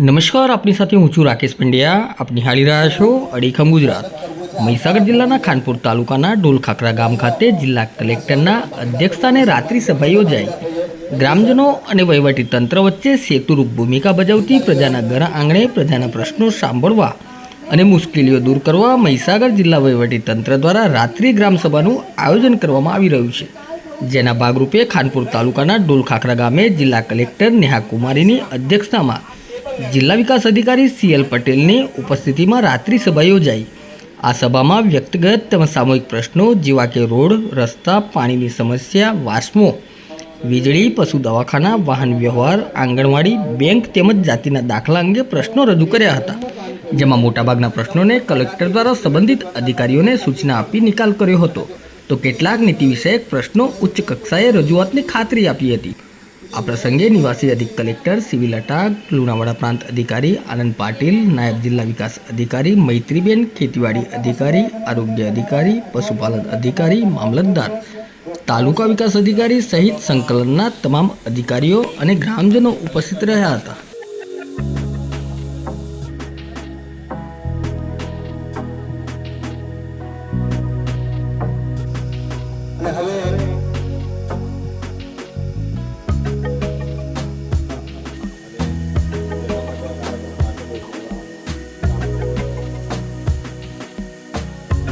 નમસ્કાર, આપની સાથે હું છું રાકેશ પંડ્યા. આપ નિહાળી રહ્યા છો અડીખમ ગુજરાત. મહીસાગર જિલ્લાના ખાનપુર તાલુકાના ડોલખાખરા ગામ ખાતે જિલ્લા કલેક્ટરના અધ્યક્ષસ્થાને રાત્રિ સભા યોજાઈ. ગ્રામજનો અને વહીવટી તંત્ર વચ્ચે સેતુરૂપ ભૂમિકા ભજવતી પ્રજાના ઘર આંગણે પ્રજાના પ્રશ્નો સાંભળવા અને મુશ્કેલીઓ દૂર કરવા મહીસાગર જિલ્લા વહીવટી તંત્ર દ્વારા રાત્રિ ગ્રામસભાનું આયોજન કરવામાં આવી રહ્યું છે. જેના ભાગરૂપે ખાનપુર તાલુકાના ડોલખાખરા ગામે જિલ્લા કલેક્ટર નેહા કુમારીની અધ્યક્ષતામાં જિલ્લા વિકાસ અધિકારી સીએલ પટેલની ઉપસ્થિતિમાં રાત્રિ સભા યોજાઈ. આ સભામાં વ્યક્તિગત તેમજ સામૂહિક પ્રશ્નો, જેવા કે રોડ, રસ્તા, પાણીની સમસ્યા, વાસમો, વીજળી, પશુ દવાખાના, વાહન વ્યવહાર, આંગણવાડી, બેંક તેમજ જાતિના દાખલા અંગે પ્રશ્નો રજૂ કર્યા હતા. જેમાં મોટાભાગના પ્રશ્નોને કલેક્ટર દ્વારા સંબંધિત અધિકારીઓને સૂચના આપી નિકાલ કર્યો હતો. તો કેટલાક નીતિ વિષયક પ્રશ્નો ઉચ્ચ કક્ષાએ રજૂઆતની ખાતરી આપી હતી. આ પ્રસંગે નિવાસી અધિક કલેક્ટર સિવિલ અટાક, લુણાવાડા પ્રાંત અધિકારી આનંદ પાટીલ, નાયબ જિલ્લા વિકાસ અધિકારી મૈત્રીબેન ખેતીવાડી અધિકારી, આરોગ્ય અધિકારી, પશુપાલન અધિકારી, મામલતદાર, તાલુકા વિકાસ અધિકારી સહિત સંકલનના તમામ અધિકારીઓ અને ગ્રામજનો ઉપસ્થિત રહ્યા હતા. અને હવે